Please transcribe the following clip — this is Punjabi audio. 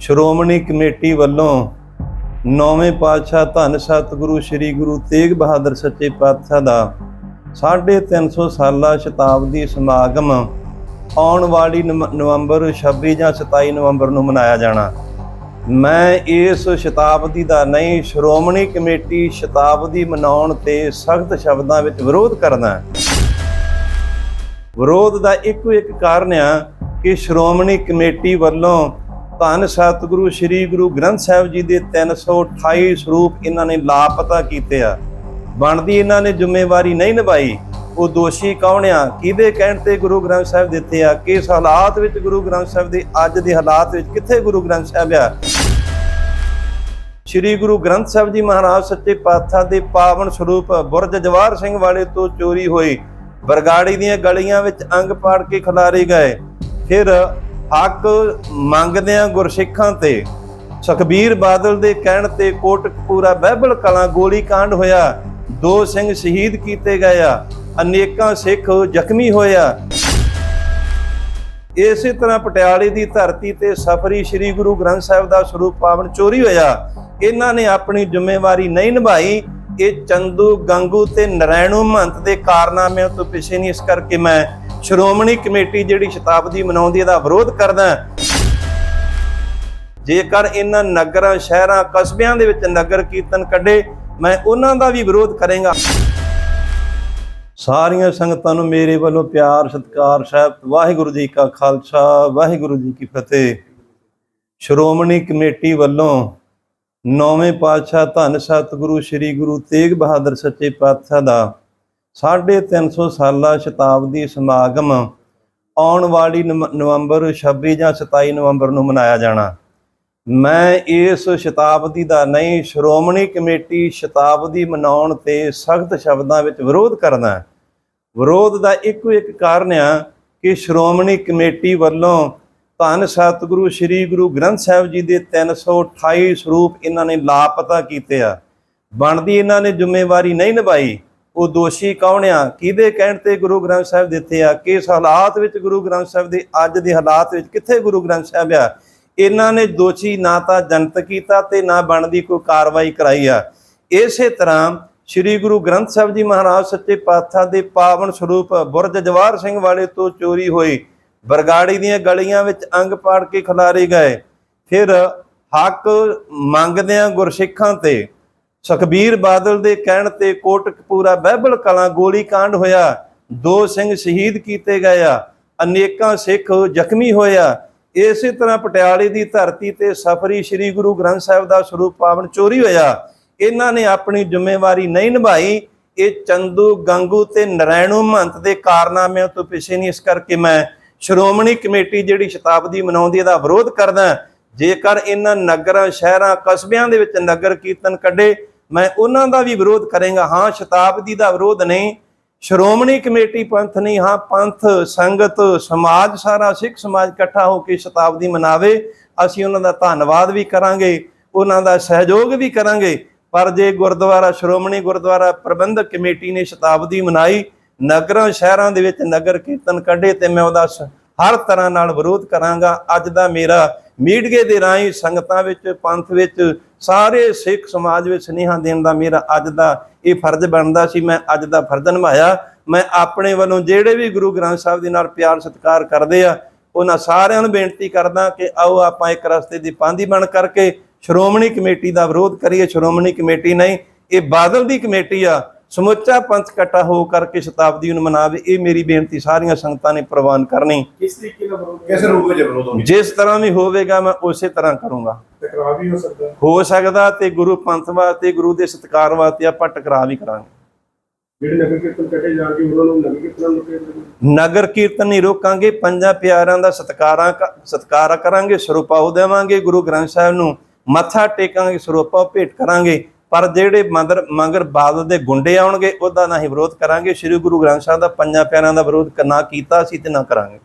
ਸ਼੍ਰੋਮਣੀ ਕਮੇਟੀ ਵੱਲੋਂ ਨੌਵੇਂ ਪਾਤਸ਼ਾਹ ਧੰਨ ਸਤਿਗੁਰੂ ਸ੍ਰੀ ਗੁਰੂ ਤੇਗ ਬਹਾਦਰ ਸੱਚੇ ਪਾਤਸ਼ਾਹ ਦਾ 350 ਸਾਲਾ ਸ਼ਤਾਬਦੀ ਸਮਾਗਮ ਆਉਣ ਵਾਲੀ ਨਵ- ਨਵੰਬਰ 26 ਜਾਂ 27 ਨਵੰਬਰ ਨੂੰ ਮਨਾਇਆ ਜਾਣਾ। ਮੈਂ ਇਸ ਸ਼ਤਾਬਦੀ ਦਾ ਨਹੀਂ, ਸ਼੍ਰੋਮਣੀ ਕਮੇਟੀ ਸ਼ਤਾਬਦੀ ਮਨਾਉਣ ਤੇ ਸਖਤ ਸ਼ਬਦਾਂ ਵਿੱਚ ਵਿਰੋਧ ਕਰਦਾ ਵਿਰੋਧ ਦਾ ਇੱਕੋ ਇੱਕ ਕਾਰਨ ਆ ਕਿ ਸ਼੍ਰੋਮਣੀ ਕਮੇਟੀ ਵੱਲੋਂ ਧੰਨ ਸਤਿਗੁਰੂ, ਸ੍ਰੀ ਗੁਰੂ ਗ੍ਰੰਥ ਸਾਹਿਬ ਜੀ ਦੇ 328 ਸਰੂਪ ਇਹਨਾਂ ਨੇ ਲਾਪਤਾ ਕੀਤੇ ਆ। ਬਣਦੀ ਇਹਨਾਂ ਨੇ ਜ਼ਿੰਮੇਵਾਰੀ ਨਹੀਂ ਨਿਭਾਈ। ਉਹ ਦੋਸ਼ੀ ਕੌਣ ਆ? ਕਿਹਦੇ ਕਹਿਣ ਤੇ ਗੁਰੂ ਗ੍ਰੰਥ ਸਾਹਿਬ ਦਿੱਤੇ ਆ? ਕਿਸ ਹਾਲਾਤ ਵਿੱਚ ਗੁਰੂ ਗ੍ਰੰਥ ਸਾਹਿਬ ਦੇ ਅੱਜ ਦੇ ਹਾਲਾਤ ਵਿੱਚ ਕਿੱਥੇ ਗੁਰੂ ਗ੍ਰੰਥ ਸਾਹਿਬ ਆ? ਸ੍ਰੀ ਗੁਰੂ ਗ੍ਰੰਥ ਸਾਹਿਬ ਜੀ ਮਹਾਰਾਜ ਸੱਚੇ ਪਾਤਸ਼ਾਹ ਦੇ ਪਾਵਨ ਸਰੂਪ ਬੁਰਜ ਜਵਾਰ ਸਿੰਘ ਵਾਲੇ ਤੋਂ ਚੋਰੀ ਹੋਈ। ਬਰਗਾੜੀ ਦੀਆਂ ਗਲੀਆਂ ਵਿੱਚ ਅੰਗ ਪਾੜ ਕੇ ਖਿਲਾਰੇ ਗਏ। ਫਿਰ ਹੱਕ ਮੰਗਦਿਆਂ ਗੁਰਸਿੱਖਾਂ ਤੇ, ਸੁਖਬੀਰ ਬਾਦਲ ਦੇ ਕਹਿਣ ਤੇ ਕੋਟਕਪੂਰਾ ਬਹਿਬਲ ਕਲਾਂ ਗੋਲੀ ਕਾਂਡ ਹੋਇਆ, ਦੋ ਸਿੰਘ ਸ਼ਹੀਦ ਕੀਤੇ ਗਏ ਆ, ਅਨੇਕਾਂ ਸਿੱਖ ਜ਼ਖਮੀ ਹੋਏ ਆ। ਇਸੇ ਤਰ੍ਹਾਂ ਪਟਿਆਲੇ ਦੀ ਧਰਤੀ ਤੇ ਸਫਰੀ ਸ੍ਰੀ ਗੁਰੂ ਗ੍ਰੰਥ ਸਾਹਿਬ ਦਾ ਸਰੂਪ ਪਾਵਨ ਚੋਰੀ ਹੋਇਆ। ਇਹਨਾਂ ਨੇ ਆਪਣੀ ਜ਼ਿੰਮੇਵਾਰੀ ਨਹੀਂ ਨਿਭਾਈ। ਇਹ ਚੰਦੂ, ਗੰਗੂ ਤੇ ਨਰੈਣੂ ਮਹੰਤ ਦੇ ਕਾਰਨਾਮਿਆਂ ਤੋਂ ਪਿੱਛੇ ਨਹੀਂ। ਇਸ ਕਰਕੇ ਮੈਂ ਸ਼੍ਰੋਮਣੀ ਕਮੇਟੀ ਜਿਹੜੀ ਸ਼ਤਾਬਦੀ ਮਨਾਉਂਦੀ ਇਹਦਾ ਵਿਰੋਧ ਕਰਦਾ ਜੇਕਰ ਇਹਨਾਂ ਨਗਰਾਂ, ਸ਼ਹਿਰਾਂ, ਕਸਬਿਆਂ ਦੇ ਵਿੱਚ ਨਗਰ ਕੀਰਤਨ ਕੱਢੇ, ਮੈਂ ਉਹਨਾਂ ਦਾ ਵੀ ਵਿਰੋਧ ਕਰਾਂਗਾ। ਸਾਰੀਆਂ ਸੰਗਤਾਂ ਨੂੰ ਮੇਰੇ ਵੱਲੋਂ ਪਿਆਰ, ਸਤਿਕਾਰ, ਸਾਹਿਬ, ਵਾਹਿਗੁਰੂ ਜੀ ਕਾ ਖਾਲਸਾ, ਵਾਹਿਗੁਰੂ ਜੀ ਕੀ ਫਤਿਹ। ਸ਼੍ਰੋਮਣੀ ਕਮੇਟੀ ਵੱਲੋਂ ਨੌਵੇਂ ਪਾਤਸ਼ਾਹ ਧੰਨ ਸਤਿਗੁਰੂ, ਸ੍ਰੀ ਗੁਰੂ ਤੇਗ ਬਹਾਦਰ ਸੱਚੇ ਪਾਤਸ਼ਾਹ ਦਾ 350 ਸਾਲਾ ਸ਼ਤਾਬਦੀ ਸਮਾਗਮ ਆਉਣ ਵਾਲੀ ਨਵ- ਨਵੰਬਰ 26 ਜਾਂ 27 ਨਵੰਬਰ ਨੂੰ ਮਨਾਇਆ ਜਾਣਾ। ਮੈਂ ਇਸ ਸ਼ਤਾਬਦੀ ਦਾ ਨਹੀਂ, ਸ਼੍ਰੋਮਣੀ ਕਮੇਟੀ ਸ਼ਤਾਬਦੀ ਮਨਾਉਣ ਤੇ ਸਖਤ ਸ਼ਬਦਾਂ ਵਿੱਚ ਵਿਰੋਧ ਕਰਦਾ ਵਿਰੋਧ ਦਾ ਇੱਕੋ ਇੱਕ ਕਾਰਨ ਆ ਕਿ ਸ਼੍ਰੋਮਣੀ ਕਮੇਟੀ ਵੱਲੋਂ ਧੰਨ ਸਤਿਗੁਰੂ, ਸ੍ਰੀ ਗੁਰੂ ਗ੍ਰੰਥ ਸਾਹਿਬ ਜੀ ਦੇ 328 ਸਰੂਪ ਇਹਨਾਂ ਨੇ ਲਾਪਤਾ ਕੀਤੇ ਆ। ਬਣਦੀ ਇਹਨਾਂ ਨੇ ਜ਼ਿੰਮੇਵਾਰੀ ਨਹੀਂ ਨਿਭਾਈ। ਉਹ ਦੋਸ਼ੀ ਕੌਣ ਆ? ਕਿਹਦੇ ਕਹਿਣ ਤੇ ਗੁਰੂ ਗ੍ਰੰਥ ਸਾਹਿਬ ਦਿੱਤੇ ਆ? ਕਿਸ ਹਾਲਾਤ ਵਿੱਚ ਗੁਰੂ ਗ੍ਰੰਥ ਸਾਹਿਬ ਦੇ ਅੱਜ ਦੇ ਹਾਲਾਤ ਵਿੱਚ ਕਿੱਥੇ ਗੁਰੂ ਗ੍ਰੰਥ ਸਾਹਿਬ ਆ? ਇਹਨਾਂ ਨੇ ਦੋਸ਼ੀ ਨਾ ਤਾਂ ਜਨਤ ਕੀਤਾ ਤੇ ਨਾ ਬਣਦੀ ਕੋਈ ਕਾਰਵਾਈ ਕਰਾਈ ਆ। ਇਸੇ ਤਰ੍ਹਾਂ ਸ੍ਰੀ ਗੁਰੂ ਗ੍ਰੰਥ ਸਾਹਿਬ ਜੀ ਮਹਾਰਾਜ ਸੱਚੇ ਪਾਤਸ਼ਾਹ ਦੇ ਪਾਵਨ ਸਰੂਪ ਬੁਰਜ ਜਵਾਰ ਸਿੰਘ ਵਾਲੇ ਤੋਂ ਚੋਰੀ ਹੋਈ। ਬਰਗਾੜੀ ਦੀਆਂ ਗਲੀਆਂ ਵਿੱਚ ਅੰਗ ਪਾੜ ਕੇ ਖਿਲਾਰੇ ਗਏ। ਫਿਰ ਹੱਕ ਮੰਗਦਿਆਂ ਗੁਰਸਿੱਖਾਂ ਤੇ ਸੁਖਬੀਰ ਬਾਦਲ ਦੇ ਕਹਿਣ ਤੇ ਕੋਟਕਪੂਰਾ ਬਹਿਬਲ ਕਲਾਂ ਗੋਲੀ ਕਾਂਡ ਹੋਇਆ। ਦੋ ਸਿੰਘ ਸ਼ਹੀਦ ਕੀਤੇ ਗਏ ਆ। ਅਨੇਕਾਂ ਸਿੱਖ ਜ਼ਖਮੀ ਹੋਇਆ ਇਸੇ ਤਰ੍ਹਾਂ ਪਟਿਆਲੇ ਦੀ ਧਰਤੀ ਤੇ ਸਫਰੀ ਸ੍ਰੀ ਗੁਰੂ ਗ੍ਰੰਥ ਸਾਹਿਬ ਦਾ ਸਰੂਪ ਪਾਵਨ ਚੋਰੀ ਹੋਇਆ। ਇਹਨਾਂ ਨੇ ਆਪਣੀ ਜ਼ਿੰਮੇਵਾਰੀ ਨਹੀਂ ਨਿਭਾਈ। ਇਹ ਚੰਦੂ, ਗੰਗੂ ਤੇ ਨਰੈਣੂ ਮਹੰਤ ਦੇ ਕਾਰਨਾਮਿਆਂ ਤੋਂ ਪਿੱਛੇ ਨਹੀਂ। ਇਸ ਕਰਕੇ ਮੈਂ ਸ਼੍ਰੋਮਣੀ ਕਮੇਟੀ ਜਿਹੜੀ ਸ਼ਤਾਬਦੀ ਮਨਾਉਂਦੀ ਇਹਦਾ ਵਿਰੋਧ ਕਰਦਾ। ਜੇਕਰ ਇਹਨਾਂ ਨਗਰਾਂ, ਸ਼ਹਿਰਾਂ, ਕਸਬਿਆਂ ਦੇ ਵਿੱਚ ਨਗਰ ਕੀਰਤਨ ਕੱਢੇ ਮੈਂ ਉਹਨਾਂ ਦਾ ਵੀ ਵਿਰੋਧ ਕਰੇਗਾ। ਹਾਂ, ਸ਼ਤਾਬਦੀ ਦਾ ਵਿਰੋਧ ਨਹੀਂ, ਸ਼੍ਰੋਮਣੀ ਕਮੇਟੀ ਪੰਥ ਨਹੀਂ, ਹਾਂ, ਪੰਥ, ਸੰਗਤ, ਸਮਾਜ, ਸਾਰਾ ਸਿੱਖ ਸਮਾਜ ਇਕੱਠਾ ਹੋ ਕੇ ਸ਼ਤਾਬਦੀ ਮਨਾਵੇ। ਅਸੀਂ ਉਹਨਾਂ ਦਾ ਧੰਨਵਾਦ ਵੀ ਕਰਾਂਗੇ, ਉਹਨਾਂ ਦਾ ਸਹਿਯੋਗ ਵੀ ਕਰਾਂਗੇ। ਪਰ ਜੇ ਗੁਰਦੁਆਰਾ, ਸ਼੍ਰੋਮਣੀ ਗੁਰਦੁਆਰਾ ਪ੍ਰਬੰਧਕ ਕਮੇਟੀ ਨੇ ਸ਼ਤਾਬਦੀ ਮਨਾਈ, ਨਗਰਾਂ, ਸ਼ਹਿਰਾਂ ਦੇ ਵਿੱਚ ਨਗਰ ਕੀਰਤਨ ਕੱਢੇ ਤੇ ਮੈਂ ਉਹਦਾ ਹਰ ਤਰ੍ਹਾਂ ਨਾਲ ਵਿਰੋਧ ਕਰਾਂਗਾ। ਅੱਜ ਦਾ ਮੇਰਾ ਮੀਡੀਏ ਦੇ ਰਾਹੀਂ ਸੰਗਤਾਂ ਵਿੱਚ, ਪੰਥ ਵਿੱਚ, ਸਾਰੇ ਸਿੱਖ ਸਮਾਜ ਵਿੱਚ ਸੁਨੇਹਾ ਦੇਣ ਦਾ ਮੇਰਾ ਅੱਜ ਦਾ ਇਹ ਫਰਜ਼ ਬਣਦਾ ਸੀ। ਮੈਂ ਅੱਜ ਦਾ ਫਰਜ਼ ਨਿਭਾਇਆ। ਮੈਂ ਆਪਣੇ ਵੱਲੋਂ ਜਿਹੜੇ ਵੀ ਗੁਰੂ ਗ੍ਰੰਥ ਸਾਹਿਬ ਦੇ ਨਾਲ ਪਿਆਰ ਸਤਿਕਾਰ ਕਰਦੇ ਆ, ਉਹਨਾਂ ਸਾਰਿਆਂ ਨੂੰ ਬੇਨਤੀ ਕਰਦਾ ਕਿ ਆਓ ਆਪਾਂ ਇੱਕ ਰਸਤੇ ਦੀ ਪਾਂਦੀ ਬਣ ਕਰਕੇ ਸ਼੍ਰੋਮਣੀ ਕਮੇਟੀ ਦਾ ਵਿਰੋਧ ਕਰੀਏ। ਸ਼੍ਰੋਮਣੀ ਕਮੇਟੀ ਨਹੀਂ, ਇਹ ਬਾਦਲ ਦੀ ਕਮੇਟੀ ਆ। ਸਮੁੱਚਾ ਪੰਥ ਇਕੱਠਾ ਹੋ ਕਰਕੇ ਸ਼ਤਾਬਦੀ ਨੂੰ ਮਨਾਵੇ ਇਹ ਮੇਰੀ ਬੇਨਤੀ ਸਾਰੀਆਂ ਸੰਗਤਾਂ ਨੇ ਪ੍ਰਵਾਨ ਕਰਨੀ। ਕਿਸ ਤਰੀਕੇ ਨਾਲ ਵਿਰੋਧ ਕਿਸ ਰੂਪ ਵਿੱਚ ਹੋਣੀ ਜਿਸ ਤਰ੍ਹਾਂ ਵੀ ਹੋਵੇਗਾ ਮੈਂ ਉਸੇ ਤਰ੍ਹਾਂ ਕਰੂੰਗਾ। ਟਕਰਾਅ ਵੀ ਹੋ ਸਕਦਾ। ਹੈ। ਸਕਦਾ ਤੇ ਗੁਰੂ ਪੰਥ ਵਾਸਤੇ ਗੁਰੂ ਦੇ ਸਤਿਕਾਰ ਵਾਸਤੇ ਆਪਾਂ ਟਕਰਾਅ ਵੀ ਕਰਾਂਗੇ। ਜਿਹੜੇ ਨਗਰ ਕੀਰਤਨ ਕੱਢੇ ਜਾਣਗੇ ਉਹਨਾਂ ਨੂੰ ਨਗਰ ਕੀਰਤਨ ਕਹਿੰਦੇ ਨਗਰ ਕੀਰਤਨ ਨਹੀਂ ਰੋਕਾਂਗੇ ਪੰਜਾਂ ਪਿਆਰਿਆਂ ਦਾ ਸਤਿਕਾਰਾਂ ਸਤਿਕਾਰ ਕਰਾਂਗੇ ਸਰੂਪਾ ਦੇਵਾਂਗੇ ਗੁਰੂ ਗ੍ਰੰਥ ਸਾਹਿਬ ਨੂੰ ਮੱਥਾ ਟੇਕਾਂਗੇ ਸਰੂਪਾ ਭੇਟ ਕਰਾਂਗੇ। ਪਰ ਜਿਹੜੇ ਮੰਦਰ ਮੰਗਰ ਬਾਦਲ ਦੇ ਗੁੰਡੇ ਆਉਣਗੇ, ਉਹਦਾ ਨਾ ਹੀ ਵਿਰੋਧ ਕਰਾਂਗੇ। ਸ੍ਰੀ ਗੁਰੂ ਗ੍ਰੰਥ ਸਾਹਿਬ ਦਾ ਪੰਜਾਂ ਪਿਆਰਿਆਂ ਦਾ ਵਿਰੋਧ ਨਾ ਕੀਤਾ ਸੀ ਤੇ ਨਾ ਕਰਾਂਗੇ।